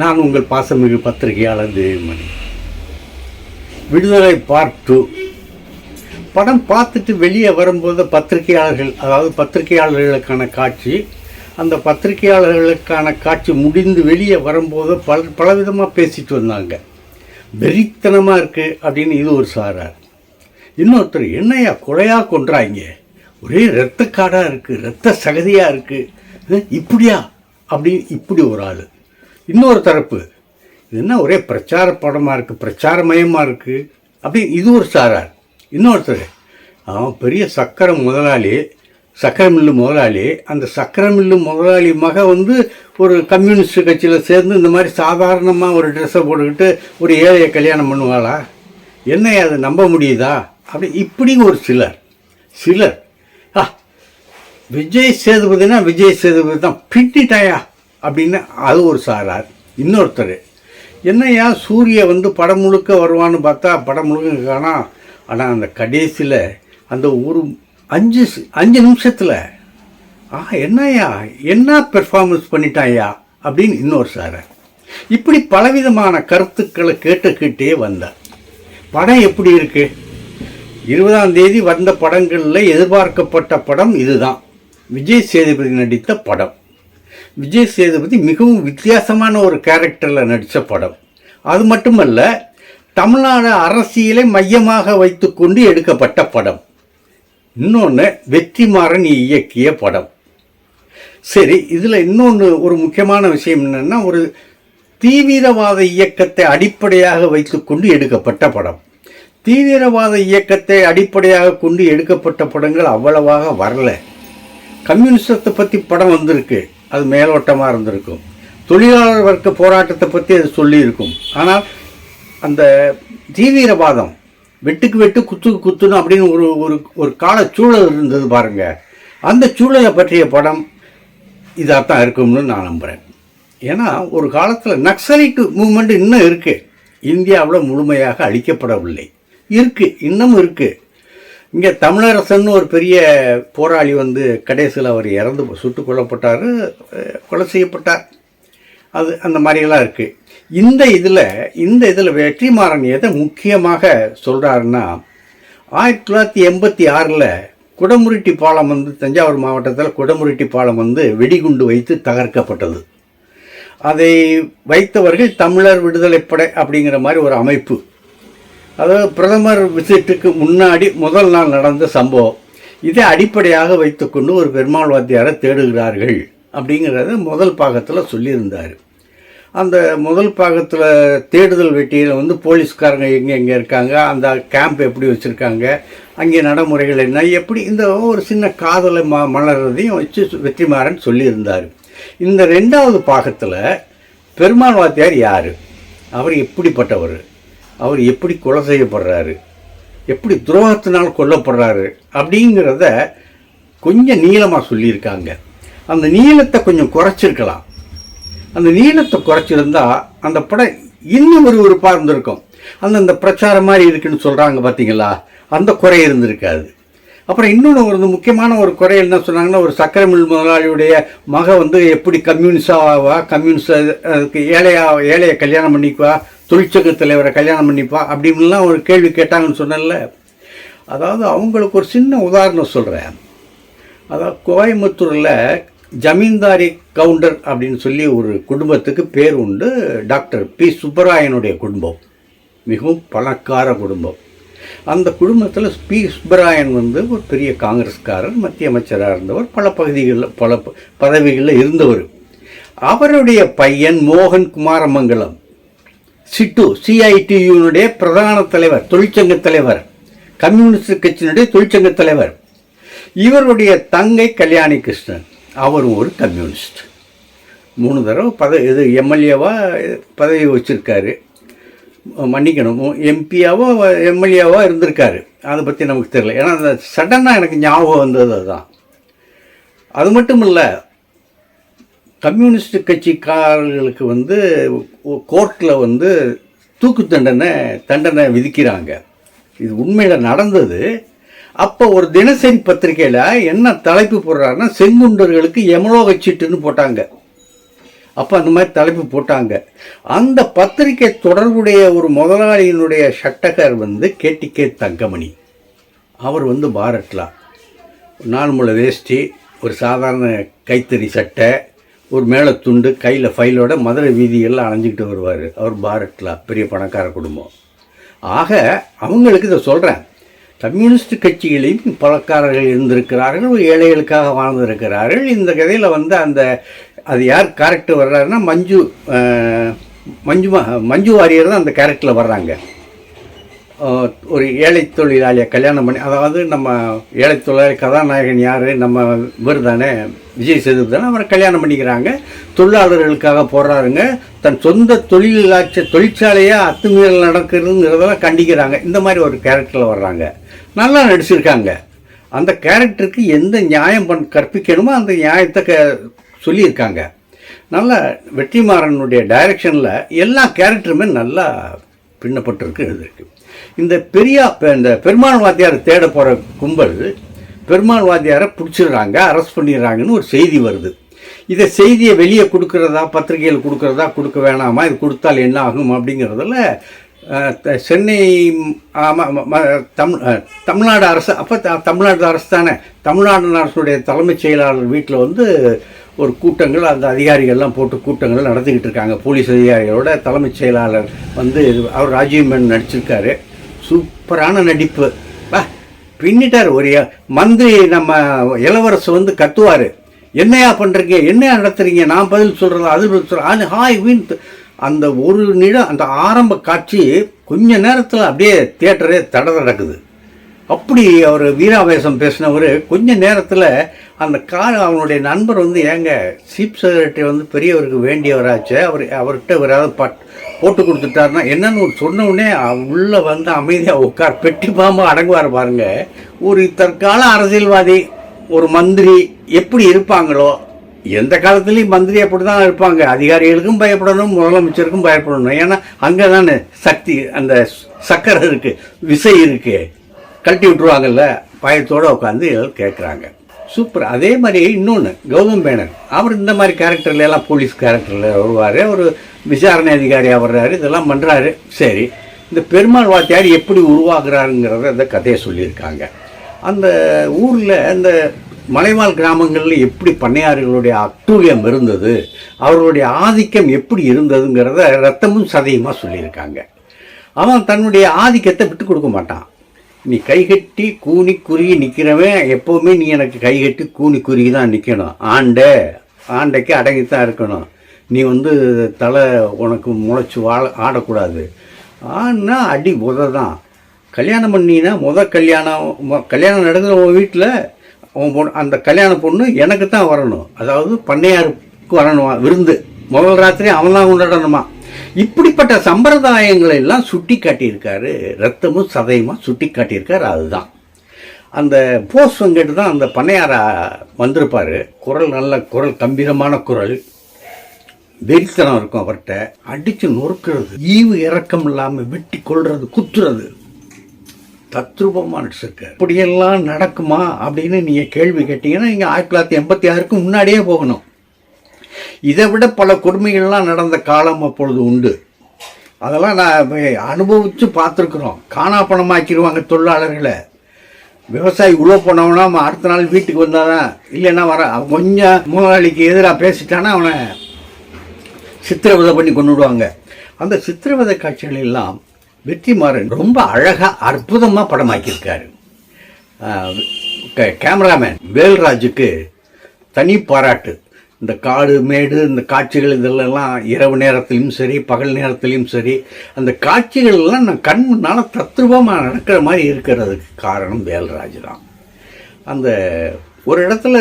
நான் உங்கள் பாசமிகு பத்திரிகையாளர் தேவிமணி. விடுதலை பார்ட் டூ படம் பார்த்துட்டு வெளியே வரும்போது பத்திரிகையாளர்கள் அதாவது பத்திரிகையாளர்களுக்கான காட்சி அந்த பத்திரிகையாளர்களுக்கான காட்சி முடிந்து வெளியே வரும்போது பல பலவிதமாக பேசிட்டு வந்தாங்க. வெறித்தனமாக இருக்குது அப்படின்னு இது ஒரு சாரார். இன்னொருத்தர் என்னையா கொலையாக கொன்றாங்க ஒரே ரத்தக்காடாக இருக்குது ரத்த சகதியாக இருக்குது இப்படியா? அப்படின்னு இப்படி ஒரு ஆள். இன்னொரு தரப்பு. இது என்ன ஒரே பிரச்சார படமாக இருக்குது பிரச்சாரமயமாக இருக்குது அப்படி இது ஒரு சாரார். இன்னொருத்தர் அவன் பெரிய சக்கரை முதலாளி சக்கரை மில்லு முதலாளி. அந்த சக்கரை மில்லு முதலாளி மக வந்து ஒரு கம்யூனிஸ்ட் கட்சியில் சேர்ந்து இந்த மாதிரி சாதாரணமாக ஒரு ட்ரெஸ்ஸை போட்டுக்கிட்டு ஒரு ஏழையை கல்யாணம் பண்ணுவாளா? என்ன அதை நம்ப முடியுதா? அப்படி இப்படி ஒரு சிலர். சிலர். ஆ விஜய் சேதுபதினா விஜய் சேதுபதி தான். பின்னிட்டாயா? அப்படின்னு அது ஒரு சாரார். இன்னொருத்தர் என்னையா சூரிய வந்து படம் முழுக்க வருவான்னு பார்த்தா படம் முழுக்க காணா ஆனால் அந்த கடைசியில் அந்த ஒரு அஞ்சு அஞ்சு நிமிஷத்தில் ஆ என்னய்யா என்ன பெர்ஃபார்மன்ஸ் பண்ணிட்டாயா அப்படின்னு இன்னொரு சாரார். இப்படி பலவிதமான கருத்துக்களை கேட்டுக்கிட்டே வந்தார். படம் எப்படி இருக்குது இருபதாம் தேதி வந்த படங்களில் எதிர்பார்க்கப்பட்ட படம் இதுதான். விஜய் சேதுபதி நடித்த படம். விஜய் சேதுபதி மிகவும் வித்தியாசமான ஒரு கேரக்டரில் நடித்த படம். அது மட்டுமல்ல தமிழ்நாடு அரசியலை மையமாக வைத்துக்கொண்டு எடுக்கப்பட்ட படம். இன்னொன்று வெற்றிமாறன் இயக்கிய படம். சரி இதில் இன்னொன்று ஒரு முக்கியமான விஷயம் என்னென்னா ஒரு தீவிரவாத இயக்கத்தை அடிப்படையாக வைத்துக்கொண்டு எடுக்கப்பட்ட படம். தீவிரவாத இயக்கத்தை அடிப்படையாக கொண்டு எடுக்கப்பட்ட படங்கள் அவ்வளவாக வரல. கம்யூனிஸ்டத்தை பற்றி படம் வந்திருக்கு. அது மேலோட்டமாக இருந்திருக்கும். தொழிலாளர் வர்க்க போராட்டத்தை பற்றி அது சொல்லியிருக்கும். ஆனால் அந்த தீவிரவாதம் வெட்டுக்கு வெட்டு குத்துக்கு குத்துணும் அப்படின்னு ஒரு ஒரு ஒரு கால சூழல் இருந்தது பாருங்க. அந்த சூழலை பற்றிய படம் இதாக தான் இருக்கும்னு நான் நம்புகிறேன் ஏன்னா ஒரு காலத்தில் நக்சலைட்டு மூமெண்ட் இன்னும் இருக்குது இந்தியாவில் முழுமையாக அழிக்கப்படவில்லை. இருக்குது இன்னமும் இருக்குது இங்கே தமிழரசன் ஒரு பெரிய போராளி வந்து கடைசியில் அவர் இறந்து சுட்டு கொல்லப்பட்டார் கொலை செய்யப்பட்டார். அது அந்த மாதிரியெல்லாம் இருக்குது இந்த இதில் இந்த இதில் வெற்றிமாறன் எதை முக்கியமாக சொல்கிறாருன்னா ஆயிரத்தி தொள்ளாயிரத்தி எண்பத்தி ஆறில் குடமுருட்டி பாலம் வந்து தஞ்சாவூர் மாவட்டத்தில் குடமுருட்டி பாலம் வந்து வெடிகுண்டு வைத்து தகர்க்கப்பட்டது. அதை வைத்தவர்கள் தமிழர் விடுதலைப்படை அப்படிங்கிற மாதிரி ஒரு அமைப்பு. அதாவது பிரதமர் விசிட்டுக்கு முன்னாடி முதல் நாள் நடந்த சம்பவம். இதை அடிப்படையாக வைத்துக்கொண்டு ஒரு பெருமாள் வாத்தியாரை தேடுகிறார்கள் அப்படிங்கிறத முதல் பாகத்தில் சொல்லியிருந்தார். அந்த முதல் பாகத்தில் தேடுதல் வெட்டியில் வந்து போலீஸ்காரங்க எங்கே எங்கே இருக்காங்க அந்த கேம்ப் எப்படி வச்சுருக்காங்க அங்கே நடைமுறைகள் என்ன எப்படி இந்த ஒரு சின்ன காதலை ம மலர்றதையும் வச்சு வெற்றிமாறன் சொல்லியிருந்தார். இந்த ரெண்டாவது பாகத்தில் பெருமாள் வாத்தியார் யார்? அவர் எப்படிப்பட்டவர்? அவர் எப்படி கொலை செய்யப்படுறாரு? எப்படி துரோகத்தினால் கொல்லப்படுறாரு? அப்படிங்கிறத கொஞ்சம் நீளமாக சொல்லியிருக்காங்க. அந்த நீளத்தை கொஞ்சம் குறைச்சிருக்கலாம். அந்த நீளத்தை குறைச்சிருந்தா அந்த படம் இன்னும் விறுவிறுப்பாக இருந்திருக்கும் அந்த அந்த பிரச்சாரம் மாதிரி இருக்குன்னு சொல்கிறாங்க பார்த்தீங்களா அந்த குறை இருந்திருக்காது. அப்புறம் இன்னொன்று ஒரு முக்கியமான ஒரு குறை என்ன சொன்னாங்கன்னா ஒரு சக்கரை மில் முதலாளியுடைய மக வந்து எப்படி கம்யூனிஸ்டாவா கம்யூனிஸ்ட் அதுக்கு ஏழையா ஏழையை கல்யாணம் பண்ணிக்குவா தொழிற்சங்க தலைவரை கல்யாணம் பண்ணிப்பா அப்படின்லாம் ஒரு கேள்வி கேட்டாங்கன்னு சொன்னேன்ல. அதாவது அவங்களுக்கு ஒரு சின்ன உதாரணம் சொல்கிறேன் அதாவது கோயம்புத்தூரில் ஜமீன்தாரி கவுண்டர் அப்படின்னு சொல்லி ஒரு குடும்பத்துக்கு பேர் உண்டு. Doctor B. சுப்பராயனுடைய குடும்பம். மிகவும் பணக்கார குடும்பம். அந்த குடும்பத்தில் பி. சுப்பராயன் வந்து ஒரு பெரிய காங்கிரஸ்காரர் மத்திய அமைச்சராக இருந்தவர் பல பகுதிகளில் பல பதவிகளில் இருந்தவர். அவருடைய பையன் மோகன் குமாரமங்கலம் சிட்டு சிஐடியுனுடைய பிரதான தலைவர் தொழிற்சங்க தலைவர் கம்யூனிஸ்ட் கட்சியினுடைய தொழிற்சங்க தலைவர். இவருடைய தங்கை கல்யாணி கிருஷ்ணன். அவரும் ஒரு கம்யூனிஸ்ட். மூணு தடவை பத இது எம்எல்ஏவா பதவி வச்சுருக்காரு. மன்னிக்கணும் எம்பியாவோ எம்எல்ஏவோ இருந்திருக்காரு. அதை பற்றி நமக்கு தெரியல. ஏன்னா அந்த சடனாக எனக்கு ஞாபகம் வந்தது அதுதான். அது மட்டும் இல்லை கம்யூனிஸ்ட் கட்சிக்காரர்களுக்கு வந்து கோர்ட்டில் வந்து தூக்கு தண்டனை தண்டனை விதிக்கிறாங்க. இது உண்மையில் நடந்தது. அப்போ ஒரு தினசரி பத்திரிக்கையில் என்ன தலைப்பு போடுறாருன்னா செங்குண்டர்களுக்கு எமலோக சீட்டுன்னு போட்டாங்க. அப்போ அந்த மாதிரி தலைப்பு போட்டாங்க. அந்த பத்திரிகை தொடர்புடைய ஒரு முதலாளியினுடைய சட்டகர் வந்து கேடிகே தங்கமணி. அவர் வந்து பாரட்லாம் நார்மலை வேஷ்டி ஒரு சாதாரண கைத்தறி சட்டை ஒரு மேலே துண்டு கையில் ஃபைலோட மதுரை வீதிகளில் அலைஞ்சிக்கிட்டு வருவார். அவர் பாரட்லா பெரிய பணக்கார குடும்பம். ஆக அவங்களுக்கு இதை சொல்கிறேன் கம்யூனிஸ்ட் கட்சிகளையும் பணக்காரர்கள் இருந்திருக்கிறார்கள் ஏழைகளுக்காக வாழ்ந்திருக்கிறார்கள். இந்த கதையில் வந்து அந்த அது யார் கேரக்டர் வர்றாருன்னா மஞ்சு மஞ்சு மஞ்சு வாரியர் தான் அந்த கேரக்டரில் வர்றாங்க. ஒரு ஏழை தொழிலாளியை கல்யாணம் பண்ணி அதாவது நம்ம ஏழை தொழிலாளி கதாநாயகன் யார் நம்ம இவர் தானே விஜய் சேதுபதி தானே அவரை கல்யாணம் பண்ணிக்கிறாங்க. தொழிலாளர்களுக்காக போடுறாருங்க தன் சொந்த தொழிலாட்சி தொழிற்சாலையாக அத்துமீறல் நடக்கிறதுங்கிறதெல்லாம் கண்டிக்கிறாங்க. இந்த மாதிரி ஒரு கேரக்டரில் வர்றாங்க. நல்லா நடிச்சிருக்காங்க. அந்த கேரக்டருக்கு எந்த நியாயம் பண் கற்பிக்கணுமோ அந்த நியாயத்தை க சொல்லியிருக்காங்க. நல்லா வெற்றிமாறனுடைய டைரக்ஷனில் எல்லா கேரக்டருமே நல்லா பின்னப்பட்டிருக்கு எழுதிருக்கு இந்த பெரியா பெ- இந்த பெருமாள் வாத்தியார் தேட போகிற கும்பல் பெருமாள் வாத்தியாரை பிடிச்சிடுறாங்க அரெஸ்ட் பண்ணிடுறாங்கன்னு ஒரு செய்தி வருது. இதை செய்தியை வெளியே கொடுக்குறதா பத்திரிகையில் கொடுக்குறதா கொடுக்க வேணாமா? இது கொடுத்தால் என்ன ஆகும் அப்படிங்கிறதுல சென்னை தம் தமிழ் தமிழ்நாடு அரசு அப்போ தமிழ்நாடு அரசு தானே. தமிழ்நாடு அரசுடைய தலைமைச் செயலாளர் வீட்டில் வந்து ஒரு கூட்டங்கள் அந்த அதிகாரிகள்லாம் போட்டு கூட்டங்கள் நடத்திக்கிட்டு இருக்காங்க. போலீஸ் அதிகாரிகளோட தலைமைச் செயலாளர் வந்து அவர் ராஜீவ் மேன் நடிச்சிருக்காரு. சூப்பரான நடிப்பு. வா பின்னிட்டார் ஒரு மந்திரி நம்ம இளவரசு வந்து கத்துவார். என்னையா பண்ணுறீங்க என்னையா நடத்துறீங்க? நான் பதில் சொல்கிறேன் அது பதில் சொல்கிறேன் அது ஹாய் வீண் அந்த ஒரு நிடம் அந்த ஆரம்ப காட்சி கொஞ்ச நேரத்தில் அப்படியே தேட்டரே தட நடக்குது. அப்படி அவர் வீராவேசம் பேசினவர் கொஞ்ச நேரத்தில் அந்த கார் அவனுடைய நண்பர் வந்து ஏங்க சீப் செக்ரட்டரி வந்து பெரியவருக்கு வேண்டியவராச்சு அவர் அவர்கிட்ட ஏதாவது பட் போட்டு கொடுத்துட்டாருன்னா என்னன்னு சொன்ன உடனே உள்ளே வந்து அமைதியாக உட்கார் பெட்டி பாம்பு அடங்குவார் பாருங்க. ஒரு தற்கால அரசியல்வாதி ஒரு மந்திரி எப்படி இருப்பாங்களோ எந்த காலத்துலேயும் மந்திரி அப்படி தான் இருப்பாங்க. அதிகாரிகளுக்கும் பயப்படணும் முதலமைச்சருக்கும் பயப்படணும். ஏன்னா அங்கே தானே சக்தி அந்த சக்கரை இருக்குது விசை இருக்குது கழட்டி விட்டுருவாங்கல்ல பயத்தோடு உட்காந்து கேட்குறாங்க சூப்பர். அதே மாதிரி இன்னொன்று கௌதம் மேனன் அவர் இந்த மாதிரி கேரக்டர்ல எல்லாம் போலீஸ் கேரக்டரில் வருவார். ஒரு விசாரணை அதிகாரியாக வர்றாரு இதெல்லாம் பண்ணுறாரு சரி இந்த பெருமாள் வாத்தியார் எப்படி உருவாகிறாருங்கிறத அந்த கதையை சொல்லியிருக்காங்க. அந்த ஊரில் அந்த மலைவாழ் கிராமங்களில் எப்படி பண்ணையார்களுடைய அட்டூழியம் இருந்தது அவர்களுடைய ஆதிக்கம் எப்படி இருந்ததுங்கிறத ரத்தமும் சதையுமாக சொல்லியிருக்காங்க. அவன் தன்னுடைய ஆதிக்கத்தை விட்டு கொடுக்க மாட்டான். நீ கைகட்டி கூனி குறுகி நிற்கிறவன் எப்போவுமே நீ எனக்கு கைகட்டி கூனி குறுகி தான் நிற்கணும் ஆண்டை ஆண்டைக்கு அடங்கித்தான் இருக்கணும். நீ வந்து தலை உனக்கு முளைச்சி வாழ ஆடக்கூடாது. ஆனா அடி முத தான். கல்யாணம் பண்ணினா முத கல்யாணம் கல்யாணம் நடக்கிற உன் வீட்டில் உன் பொண்ணு அந்த கல்யாண பொண்ணு எனக்கு தான் வரணும். அதாவது பண்ணையாருக்கு வரணுமா விருந்து. முதல் ராத்திரி அவன் தான் கொண்டாடணுமா? இப்படிப்பட்ட சம்பிரதாயங்களை எல்லாம் சுட்டி காட்டியிருக்காரு ரத்தமும் சதையுமா சுட்டி காட்டியிருக்காரு அதுதான். அந்த போஸ் வெங்கட் தான் அந்த பண்ணையாரா வந்திருப்பார். குரல் நல்ல குரல் கம்பீரமான குரல். வெறித்தனம் இருக்கும் அவர்கிட்ட. அடித்து நொறுக்கிறது ஈவு இறக்கம் இல்லாமல் வெட்டி கொள்வது குத்துறது. தத்ரூபமாக நடிச்சிருக்காரு. இப்படியெல்லாம் நடக்குமா அப்படின்னு நீங்கள் கேள்வி கேட்டிங்கன்னா நீங்கள் ஆயிரத்தி தொள்ளாயிரத்தி எண்பத்தி ஆறுக்கு முன்னாடியே போகணும். இதை விட பல கொடுமைகள்லாம் நடந்த காலம் அப்பொழுது உண்டு. அதெல்லாம் நான் அனுபவித்து பார்த்துருக்குறோம். காணா பணமாக்கிடுவாங்க தொழிலாளர்களை. விவசாயி உள்ளே போனவனா அவன் அடுத்த நாள் வீட்டுக்கு வந்தாதான் இல்லைன்னா வர கொஞ்சம் முதலாளிக்கு எதிராக பேசிட்டானா அவனை சித்திரவதை பண்ணி கொண்டு விடுவாங்க. அந்த சித்திரவதை காட்சிகள் எல்லாம் வெற்றிமாறன் ரொம்ப அழகாக அற்புதமாக படமாக்கியிருக்காரு. கே- கேமராமேன் வேல்ராஜுக்கு தனி பாராட்டு. இந்த காடு மேடு இந்த காட்சிகள் இதெல்லாம் இரவு நேரத்திலையும் சரி பகல் நேரத்திலையும் சரி அந்த காட்சிகள் எல்லாம் நான் கண் முன்னால் தத்ரூபமாக நடக்கிற மாதிரி இருக்கிறதுக்கு காரணம் வேல்ராஜ் தான். அந்த ஒரு இடத்துல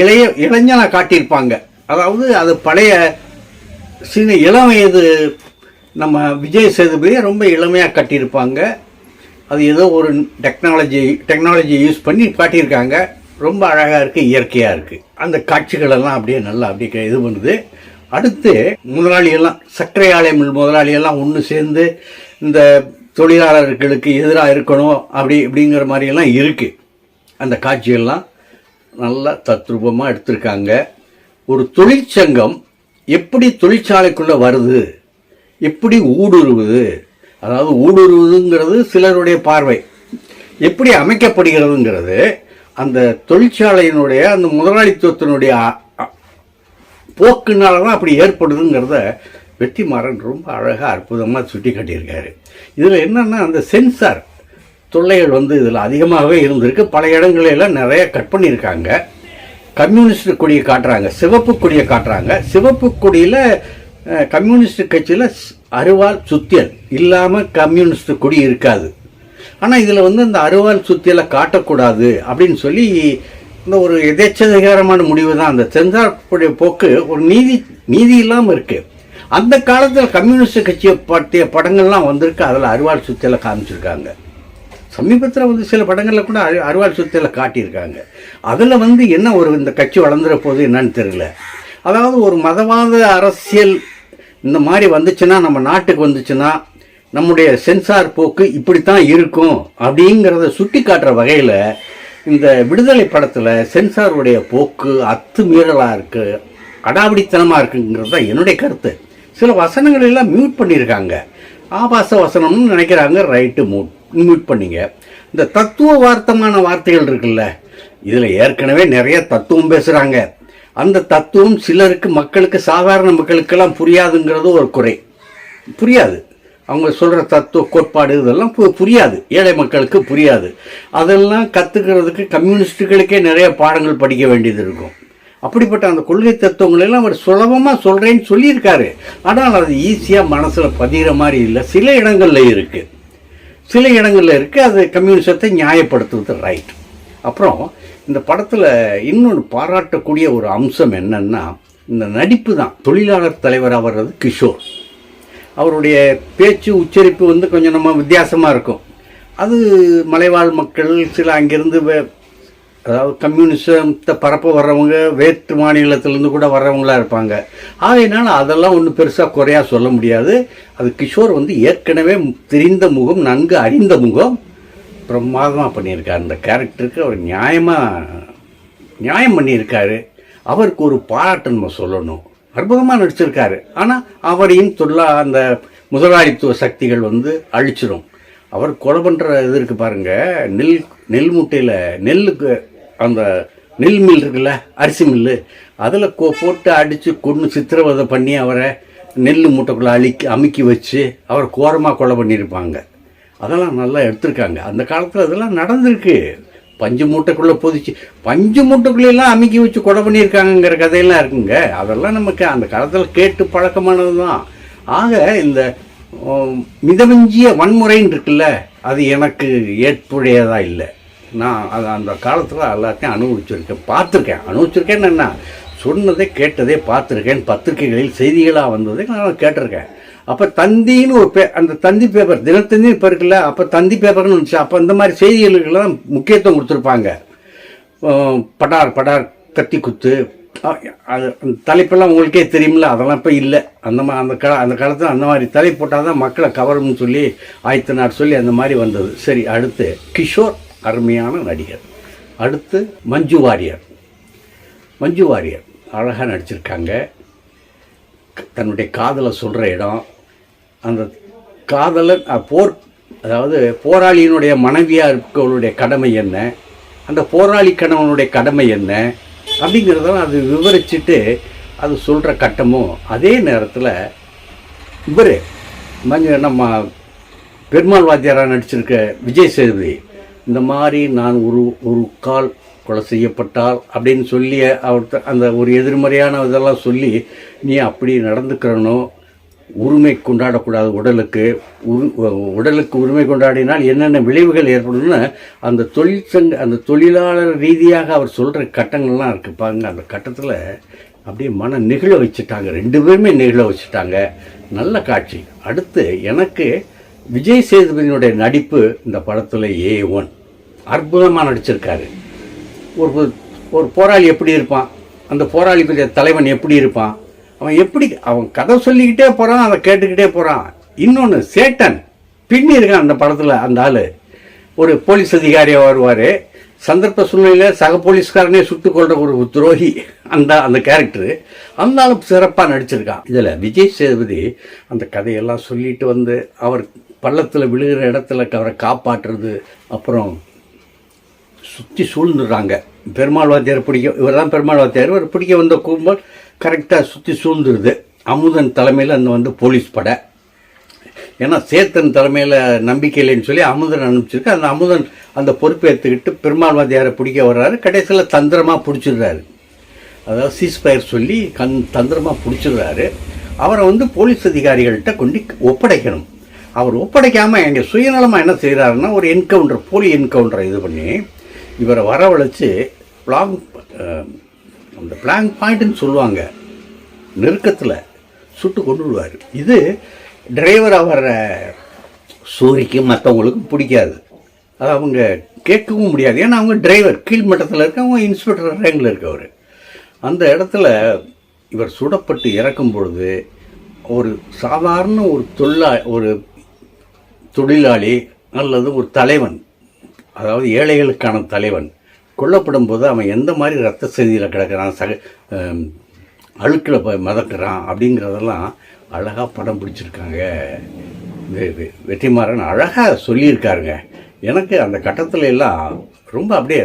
இளைய இளைஞனை காட்டியிருப்பாங்க. அதாவது அது பழைய சின்ன இளம் வயது நம்ம விஜய் சேதுபதியை ரொம்ப இளமையாக கட்டியிருப்பாங்க. அது ஏதோ ஒரு டெக்னாலஜி டெக்னாலஜி யூஸ் பண்ணி காட்டியிருக்காங்க. ரொம்ப அழகாக இருக்குது இயற்கையாக இருக்குது அந்த காட்சிகளெல்லாம் அப்படியே நல்லா அப்படியே இது பண்ணுது. அடுத்து முதலாளியெல்லாம் சர்க்கரை ஆலை மில் முதலாளியெல்லாம் ஒன்று சேர்ந்து இந்த தொழிலாளர்களுக்கு எதிராக இருக்கணும் அப்படி இப்படிங்கிற மாதிரியெல்லாம் இருக்குது அந்த காட்சியெல்லாம் நல்லா தத்ரூபமாக எடுத்திருக்காங்க. ஒரு தொழிற்சங்கம் எப்படி தொழிற்சாலைக்குள்ளே வருது எப்படி ஊடுருவுது அதாவது ஊடுருவுதுங்கிறது சிலருடைய பார்வை. எப்படி அமைக்கப்படுகிறதுங்கிறது அந்த தொழிற்சாலையினுடைய அந்த முதலாளித்துவத்தினுடைய போக்குனால தான் அப்படி ஏற்படுதுங்கிறத வெற்றிமாறன் ரொம்ப அழகாக அற்புதமாக சுட்டி காட்டியிருக்காரு இதில் என்னென்னா அந்த சென்சார் தொல்லைகள் வந்து இதில் அதிகமாகவே இருந்திருக்கு. பல இடங்களெல்லாம் நிறைய கட் பண்ணியிருக்காங்க. கம்யூனிஸ்ட் கொடியை காட்டுறாங்க சிவப்பு கொடியை காட்டுறாங்க. சிவப்பு கொடியில் கம்யூனிஸ்ட் கட்சியில் அருவாள் சுத்தியல். இல்லாமல் கம்யூனிஸ்ட் கொடி இருக்காது. ஆனால் இதில் வந்து இந்த அருவாள் சுத்தியில் காட்டக்கூடாது அப்படின்னு சொல்லி இந்த ஒரு எதேச்சதிகாரமான முடிவு தான் அந்த சென்சார் போக்கு ஒரு நீதி நீதி இல்லாமல் இருக்குது அந்த காலத்தில் கம்யூனிஸ்ட் கட்சியை பற்றிய படங்கள்லாம் வந்திருக்கு. அதில் அருவாள் சுத்தியில் காமிச்சிருக்காங்க. சமீபத்தில் வந்து சில படங்களில் கூட அரு- அருவாள் சுத்தியில் காட்டியிருக்காங்க. அதில் வந்து என்ன ஒரு இந்த கட்சி வளர்ந்துற போது என்னன்னு தெரியல. அதாவது ஒரு மதவாத அரசியல் இந்த மாதிரி வந்துச்சுன்னா நம்ம நாட்டுக்கு வந்துச்சுன்னா நம்முடைய சென்சார் போக்கு இப்படித்தான் இருக்கும் அப்படிங்கிறத சுட்டி காட்டுற வகையில் இந்த விடுதலை படத்தில் சென்சாருடைய போக்கு அத்துமீறலாக இருக்குது அடாவடித்தனமாக இருக்குங்கிறது தான் என்னுடைய கருத்து. சில வசனங்கள் எல்லாம் மியூட் பண்ணியிருக்காங்க ஆபாச வசனம்னு நினைக்கிறாங்க ரைட்டு மூட் மியூட் பண்ணிங்க. இந்த தத்துவ வார்த்தமான வார்த்தைகள் இருக்குல்ல இதில் ஏற்கனவே நிறைய தத்துவம் பேசுகிறாங்க அந்த தத்துவம் சிலருக்கு மக்களுக்கு சாதாரண மக்களுக்கெல்லாம் புரியாதுங்கிறது ஒரு குறை. புரியாது. அவங்க சொல்கிற தத்துவ கோட்பாடு இதெல்லாம் பு- புரியாது. ஏழை மக்களுக்கு புரியாது. அதெல்லாம் கற்றுக்கிறதுக்கு கம்யூனிஸ்ட்டுகளுக்கே நிறைய பாடங்கள் படிக்க வேண்டியது இருக்கும். அப்படிப்பட்ட அந்த கொள்கை தத்துவங்களெல்லாம் அவர் சுலபமாக சொல்கிறேன்னு சொல்லியிருக்காரு. ஆனால் அது ஈஸியாக மனசில் பதிகிற மாதிரி இல்லை. சில இடங்களில் இருக்குது சில இடங்களில் இருக்குது அது கம்யூனிசத்தை நியாயப்படுத்துவது ரைட் அப்புறம் இந்த படத்தில் இன்னொன்று பாராட்டக்கூடிய ஒரு அம்சம் என்னன்னா இந்த நடிப்பு தான். தொழிலாளர் தலைவராக வர்றது கிஷோர். அவருடைய பேச்சு உச்சரிப்பு வந்து கொஞ்சம் நம்ம வித்தியாசமாக இருக்கும். அது மலைவாழ் மக்கள் சில அங்கேருந்து அதாவது கம்யூனிசத்தை பரப்ப வர்றவங்க வேற்று மாநிலத்திலேருந்து கூட வர்றவங்களா இருப்பாங்க. ஆகையினால அதெல்லாம் ஒன்றும் பெருசாக குறையாக சொல்ல முடியாது. அது கிஷோர் வந்து ஏற்கனவே தெரிந்த முகம் நன்கு அறிந்த முகம் பிரமாதமாக பண்ணியிருக்கார். அந்த கேரக்டருக்கு அவர் நியாயமாக நியாயம் பண்ணியிருக்காரு. அவருக்கு ஒரு பாராட்டு நம்ம சொல்லணும். அற்புதமாக நடிச்சிருக்காரு. ஆனால் அவரையும் தொல்லா அந்த முதலாளித்துவ சக்திகள் வந்து அழிச்சிடும் அவர் கொலை பண்ணுற இது இருக்குது பாருங்கள் நெல் நெல் மூட்டையில் நெல்லுக்கு அந்த நெல் மில் இருக்குல்ல அரிசி மில்லு அதில் கோ போட்டு அடித்து கொண்டு சித்திரவதை பண்ணி அவரை நெல் மூட்டைக்குள்ளே அழிக்கி அமுக்கி வச்சு அவர் கோரமாக கொலை பண்ணியிருப்பாங்க. அதெல்லாம் நல்லா எடுத்திருக்காங்க. அந்த காலத்தில் அதெல்லாம் நடந்திருக்கு. பஞ்சு மூட்டைக்குள்ளே புதிச்சு. பஞ்சு மூட்டைக்குள்ளெல்லாம் அமுக்கி வச்சு கொடை பண்ணியிருக்காங்கங்கிற கதையெல்லாம் இருக்குங்க. அதெல்லாம் நமக்கு அந்த காலத்தில் கேட்டு பழக்கமானது தான் ஆக இந்த மிதமிஞ்சிய வன்முறைன்னு இருக்குல்ல அது எனக்கு ஏற்புடையதாக இல்லை. நான் அது அந்த காலத்தில் எல்லாத்தையும் அனுபவிச்சிருக்கேன் பார்த்துருக்கேன். அனுபவிச்சிருக்கேன்னு என்ன? சொன்னதை கேட்டதே பார்த்துருக்கேன். பத்திரிகைகளில் செய்திகளாக வந்ததை நான் கேட்டிருக்கேன். அப்போ தந்தின்னு ஒரு பே அந்த தந்தி பேப்பர் தினத்தந்தி இப்போ இருக்குல்ல அப்போ தந்தி பேப்பர்னு இருந்துச்சு அப்போ இந்த மாதிரி செய்திகளுக்கெல்லாம் முக்கியத்துவம் கொடுத்துருப்பாங்க. படார் படார் கத்தி குத்து. அது அந்த தலைப்பெல்லாம் உங்களுக்கே தெரியுமில்ல அதெல்லாம் இப்போ இல்லை. அந்த மா அந்த கா அந்த காலத்தில் அந்த மாதிரி தலை போட்டால் தான் மக்களை கவரும்னு சொல்லி ஆயத்தனார் சொல்லி அந்த மாதிரி வந்தது. சரி அடுத்து கிஷோர் அருமையான நடிகர். அடுத்து மஞ்சு வாரியர். மஞ்சு வாரியர் அழகாக நடிச்சிருக்காங்க. தன்னுடைய காதலை சொல்கிற இடம் அந்த காதலன் போர் அதாவது போராளியினுடைய மனைவியாக இருக்கவனுடைய கடமை என்ன? அந்த போராளி கணவனுடைய கடமை என்ன? அப்படிங்கிறதெல்லாம் அது விவரிச்சுட்டு அது சொல்கிற கட்டமும் அதே நேரத்தில் இவர் மஞ்ச நம்ம பெருமாள் வாத்தியாராக நடிச்சிருக்க விஜய் சேதுபதி இந்த மாதிரி நான் ஒரு ஒரு கால் கொலை செய்யப்பட்டால் அப்படின்னு சொல்லி அவர் அந்த ஒரு எதிர்மறையான இதெல்லாம் சொல்லி நீ அப்படி நடந்துக்கிறனோ உரிமை கொண்டாடக்கூடாது உடலுக்கு உடலுக்கு உரிமை கொண்டாடினால் என்னென்ன விளைவுகள் ஏற்படும்னு அந்த தொழிற்சங்க அந்த தொழிலாளர் ரீதியாக அவர் சொல்கிற கட்டங்கள்லாம் இருக்குது பாருங்க. அந்த கட்டத்தில் அப்படியே மன நெகிழ வச்சுட்டாங்க. ரெண்டு பேருமே நெகிழ வச்சுட்டாங்க. நல்ல காட்சி. அடுத்து எனக்கு விஜய் சேதுபதியினுடைய நடிப்பு இந்த படத்தில் ஏ ஒன். அற்புதமாக நடிச்சிருக்காரு. ஒரு ஒரு போராளி எப்படி இருப்பான்? அந்த போராளி பற்றிய தலைவன் எப்படி இருப்பான்? அவன் எப்படி அவன் கதை சொல்லிக்கிட்டே போகிறான் அதை கேட்டுக்கிட்டே போகிறான் இன்னொன்று சேட்டன். பின்னி இருக்கான் அந்த படத்தில் அந்த ஆள். ஒரு போலீஸ் அதிகாரியாக வருவார். சந்தர்ப்ப சூழ்நிலையில் சக போலீஸ்காரனே சுட்டு கொள்ற ஒரு துரோகி. அந்த அந்த கேரக்டர் ஆளும் சிறப்பாக நடிச்சிருக்கான். இதில் விஜய் சேதுபதி அந்த கதையெல்லாம் சொல்லிட்டு வந்து அவர் பள்ளத்தில் விழுகிற இடத்துல அவரை காப்பாற்றுறது அப்புறம் சுற்றி சூழ்ந்துடுறாங்க. பெருமாள் வாத்தியார் பிடிக்க இவர் தான் பெருமாள் வாத்தியார். இவர் பிடிக்க வந்த கும்பல் கரெக்டாக சுற்றி சூழ்ந்துருது. அமுதன் தலைமையில் அந்த வந்து போலீஸ் படை. ஏன்னா சேத்தன் தலைமையில் நம்பிக்கை இல்லைன்னு சொல்லி அமுதன் அனுப்பிச்சிருக்கு. அந்த அமுதன் அந்த பொறுப்பேற்றுக்கிட்டு பெருமாள்வாதியாரை பிடிக்க வர்றாரு. கடைசியில் தந்திரமாக பிடிச்சிடுறாரு. அதாவது சீஸ்பயர் சொல்லி கண் தந்திரமாக பிடிச்சிடுறாரு. அவரை வந்து போலீஸ் அதிகாரிகள்கிட்ட கொண்டு ஒப்படைக்கணும். அவர் ஒப்படைக்காமல் எங்கள் சுயநலமாக என்ன செய்கிறாருன்னா ஒரு என்கவுண்டர் போலி என்கவுண்டரை இது பண்ணி இவரை வரவழைச்சு லாங் அந்த பிளாங்க் பாயிண்ட்னு சொல்லுவாங்க. நெருக்கத்தில் சுட்டு கொண்டு விடுவார். இது டிரைவர் வர்ற சூரிக்கு மற்றவங்களுக்கும் பிடிக்காது. அது அவங்க கேட்கவும் முடியாது. ஏன்னா அவங்க டிரைவர் கீழ்மட்டத்தில் இருக்க அவங்க இன்ஸ்பெக்டர் ரேங்கில் இருக்கவர். அந்த இடத்துல இவர் சுடப்பட்டு இறக்கும் பொழுது ஒரு சாதாரண ஒரு தொழிலா ஒரு தொழிலாளி அல்லது ஒரு தலைவன் அதாவது ஏழைகளுக்கான தலைவன் கொல்லப்படும் போது அவன் எந்த மாதிரி ரத்த செய்தியில் கிடக்கிறான் சக அழுக்கில் போய் மதக்கிறான் அப்படிங்கிறதெல்லாம் அழகாக படம் பிடிச்சிருக்காங்க. வெற்றிமாறன் அழகாக சொல்லியிருக்காருங்க. எனக்கு அந்த கட்டத்தில் எல்லாம் ரொம்ப அப்படியே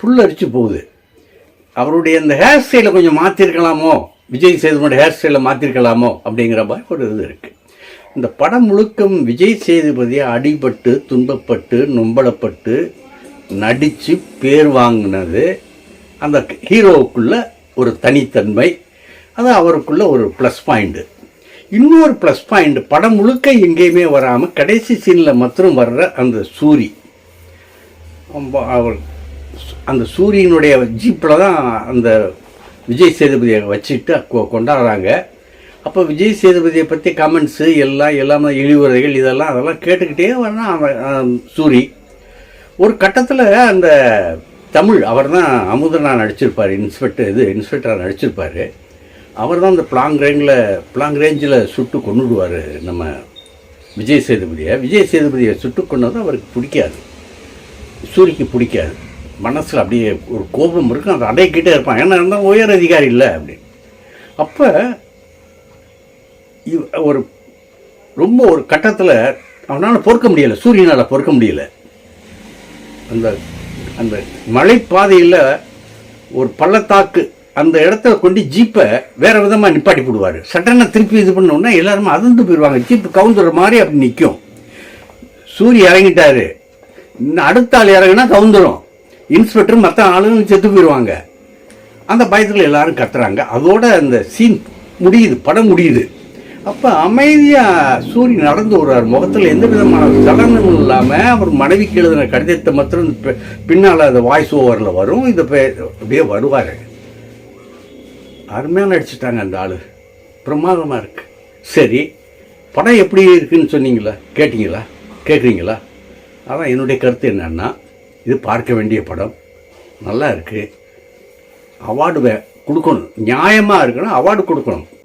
புல்லரிச்சு போகுது. அவருடைய அந்த ஹேர் ஸ்டைலை கொஞ்சம் மாற்றிருக்கலாமோ விஜய் சேதுபதி ஹேர் ஸ்டைலை மாற்றிருக்கலாமோ அப்படிங்கிற மாதிரி ஒரு இது இருக்குது இந்த படம் முழுக்கம் விஜய் சேதுபதியை அடிபட்டு துன்பப்பட்டு நொம்பலப்பட்டு நடித்து பேர் வாங்கினது அந்த ஹீரோவுக்குள்ள ஒரு தனித்தன்மை அது அவருக்குள்ள ஒரு ப்ளஸ் பாயிண்ட்டு இன்னொரு ப்ளஸ் பாயிண்ட் படம் முழுக்க எங்கேயுமே வராமல் கடைசி சீனில் மாத்திரம் வர்ற அந்த சூரி. ரொம்ப அவர் அந்த சூரியனுடைய ஜீப்பில் தான் அந்த விஜய் சேதுபதியை வச்சுட்டு கொண்டாடுறாங்க. அப்போ விஜய் சேதுபதியை பற்றி கமெண்ட்ஸு எல்லாம் எல்லாமே இழிவுரைகள் இதெல்லாம் அதெல்லாம் கேட்டுக்கிட்டே வரணும் அவன் சூரி. ஒரு கட்டத்தில் அந்த தமிழ் அவர் தான் அமுதனா நடிச்சிருப்பார் இன்ஸ்பெக்டர் இது இன்ஸ்பெக்டராக நடிச்சிருப்பார். அவர் தான் அந்த பிளாங் ரேங்கில் பிளாங் ரேஞ்சில் சுட்டு கொண்டுடுவார் நம்ம விஜய் சேதுபதியை. விஜய் சேதுபதியை சுட்டு கொண்டது அவருக்கு பிடிக்காது. சூரிக்கு பிடிக்காது. மனசில் அப்படியே ஒரு கோபம் இருக்கும் அதை அடக்கிட்டே இருப்பான். ஏன்னா இருந்தால் உயர் அதிகாரி இல்லை அப்படின்னு அப்போ ஒரு ரொம்ப ஒரு கட்டத்தில் அவனால் பொறுக்க முடியலை சூரியனால் பொறுக்க முடியல. அந்த அந்த மலைப்பாதையில் ஒரு பள்ளத்தாக்கு அந்த இடத்த கொண்டு ஜீப்பை வேறு விதமாக நிப்பாட்டி போடுவார். சட்டனை திருப்பி இது பண்ணோன்னா எல்லாருமே அதிர்ந்து போயிடுவாங்க ஜீப்பு கவுந்துற மாதிரி அப்படி நிற்கும் சூரிய இறங்கிட்டாரு. இன்னும் அடுத்த ஆள் இறங்குனா கவுந்துரும். இன்ஸ்பெக்டர் மற்ற ஆளுங்க செத்து போயிடுவாங்க அந்த பயத்தில் எல்லாரும் கத்துறாங்க. அதோட அந்த சீன் முடியுது படம் முடியுது. அப்போ அமைதியாக சூரியன் நடந்து வருவார் முகத்தில் எந்த விதமான சலனமும் இல்லாமல் அவர் மனைவிக்கு எழுதின கடிதத்தை மாத்திரம் பின்னால் அந்த வாய்ஸ் ஓவரில் வரும். இந்த பே- அப்படியே வருவார். அருமையாக நடிச்சிட்டாங்க அந்த ஆள். பிரமாதமாக இருக்கு. சரி படம் எப்படி இருக்குன்னு சொன்னீங்களா? கேட்டிங்களா? கேட்குறீங்களா அதான் என்னுடைய கருத்து என்னன்னா இது பார்க்க வேண்டிய படம். நல்லா இருக்குது அவார்டு வே கொடுக்கணும். நியாயமாக இருக்கணும் அவார்டு கொடுக்கணும்.